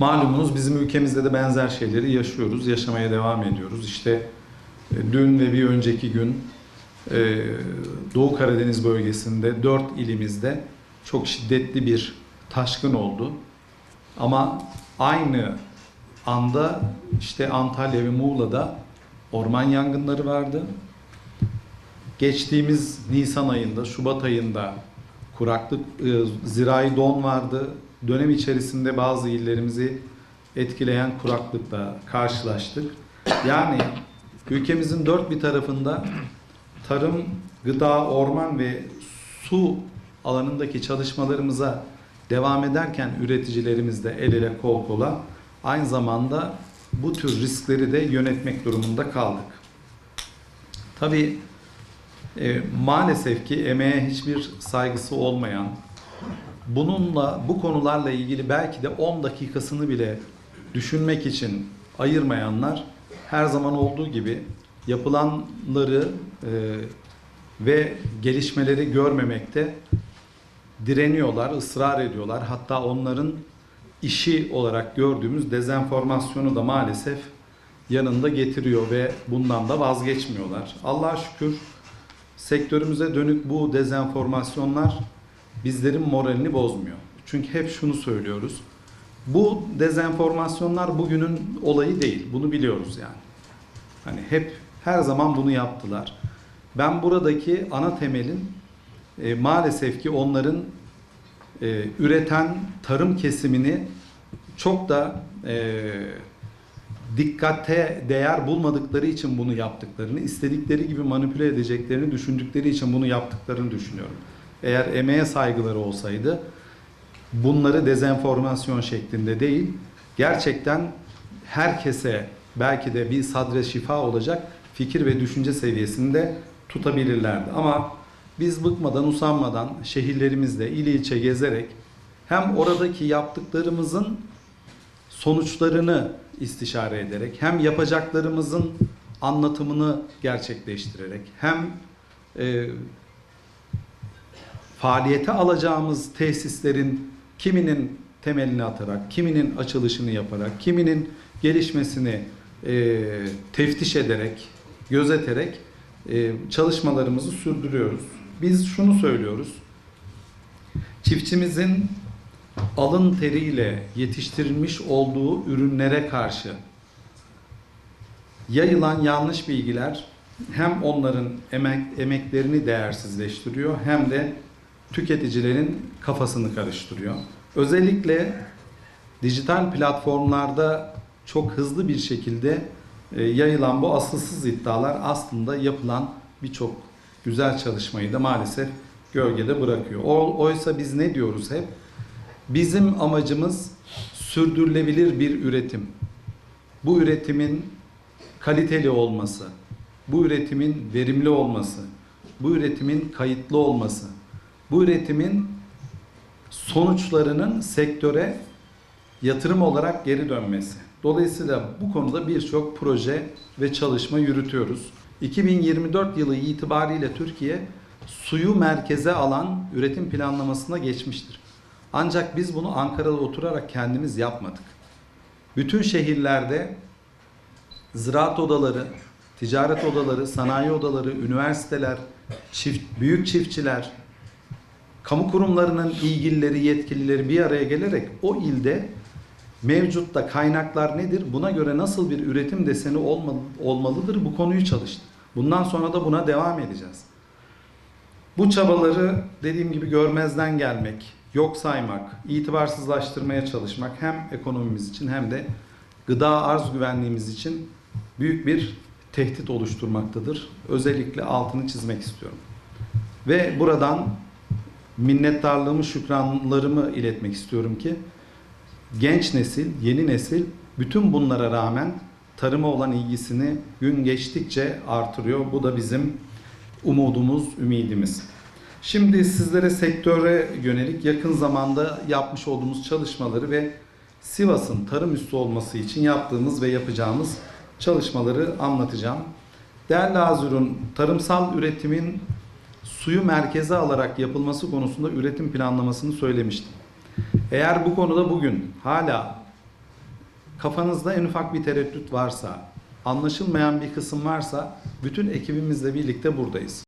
Malumunuz bizim ülkemizde de benzer şeyleri yaşıyoruz, yaşamaya devam ediyoruz. İşte e, dün ve bir önceki gün e, Doğu Karadeniz bölgesinde dört ilimizde çok şiddetli bir taşkın oldu. Ama aynı anda işte Antalya ve Muğla'da orman yangınları vardı. Geçtiğimiz Nisan ayında, Şubat ayında kuraklık, e, zirai don vardı. Dönem içerisinde bazı illerimizi etkileyen kuraklıkla karşılaştık. Yani ülkemizin dört bir tarafında tarım, gıda, orman ve su alanındaki çalışmalarımıza devam ederken üreticilerimiz de el ele kol kola aynı zamanda bu tür riskleri de yönetmek durumunda kaldık. Tabii e, maalesef ki emeğe hiçbir saygısı olmayan, bununla bu konularla ilgili belki de 10 dakikasını bile düşünmek için ayırmayanlar her zaman olduğu gibi yapılanları e, ve gelişmeleri görmemekte direniyorlar, ısrar ediyorlar. Hatta onların işi olarak gördüğümüz dezenformasyonu da maalesef yanında getiriyor ve bundan da vazgeçmiyorlar. Allah'a şükür sektörümüze dönük bu dezenformasyonlar bizlerin moralini bozmuyor. Çünkü hep şunu söylüyoruz. Bu dezenformasyonlar bugünün olayı değil. Bunu biliyoruz yani. Hani hep her zaman bunu yaptılar. Ben buradaki ana temelin e, maalesef ki onların e, üreten tarım kesimini çok da e, dikkate değer bulmadıkları için bunu yaptıklarını, istedikleri gibi manipüle edeceklerini düşündükleri için bunu yaptıklarını düşünüyorum. Eğer emeğe saygıları olsaydı bunları dezenformasyon şeklinde değil, gerçekten herkese belki de bir sadre şifa olacak fikir ve düşünce seviyesinde tutabilirlerdi. Ama biz bıkmadan, usanmadan şehirlerimizde il ilçe gezerek hem oradaki yaptıklarımızın sonuçlarını istişare ederek hem yapacaklarımızın anlatımını gerçekleştirerek hem e, faaliyete alacağımız tesislerin kiminin temelini atarak, kiminin açılışını yaparak, kiminin gelişmesini e, teftiş ederek, gözeterek e, çalışmalarımızı sürdürüyoruz. Biz şunu söylüyoruz. Çiftçimizin alın teriyle yetiştirilmiş olduğu ürünlere karşı yayılan yanlış bilgiler hem onların emek, emeklerini değersizleştiriyor hem de tüketicilerin kafasını karıştırıyor. Özellikle dijital platformlarda çok hızlı bir şekilde e, yayılan bu asılsız iddialar aslında yapılan birçok güzel çalışmayı da maalesef gölgede bırakıyor. Oysa biz ne diyoruz hep? Bizim amacımız sürdürülebilir bir üretim. Bu üretimin kaliteli olması, bu üretimin verimli olması, bu üretimin kayıtlı olması, bu üretimin sonuçlarının sektöre yatırım olarak geri dönmesi. Dolayısıyla bu konuda birçok proje ve çalışma yürütüyoruz. 2024 yılı itibariyle Türkiye suyu merkeze alan üretim planlamasına geçmiştir. Ancak biz bunu Ankara'da oturarak kendimiz yapmadık. Bütün şehirlerde ziraat odaları, ticaret odaları, sanayi odaları, üniversiteler, çift, büyük çiftçiler, kamu kurumlarının ilgilileri, yetkilileri bir araya gelerek o ilde mevcutta kaynaklar nedir? Buna göre nasıl bir üretim deseni olmalı, olmalıdır? Bu konuyu çalıştı. Bundan sonra da buna devam edeceğiz. Bu çabaları dediğim gibi görmezden gelmek, yok saymak, itibarsızlaştırmaya çalışmak hem ekonomimiz için hem de gıda arz güvenliğimiz için büyük bir tehdit oluşturmaktadır. Özellikle altını çizmek istiyorum. Ve buradan minnettarlığımı, şükranlarımı iletmek istiyorum ki genç nesil, yeni nesil bütün bunlara rağmen tarıma olan ilgisini gün geçtikçe artırıyor. Bu da bizim umudumuz, ümidimiz. Şimdi sizlere sektöre yönelik yakın zamanda yapmış olduğumuz çalışmaları ve Sivas'ın tarım üssü olması için yaptığımız ve yapacağımız çalışmaları anlatacağım. Değerli Azur'un tarımsal üretimin suyu merkeze alarak yapılması konusunda üretim planlamasını söylemiştim. Eğer bu konuda bugün hala Kafanızda en ufak bir tereddüt varsa, anlaşılmayan bir kısım varsa bütün ekibimizle birlikte buradayız.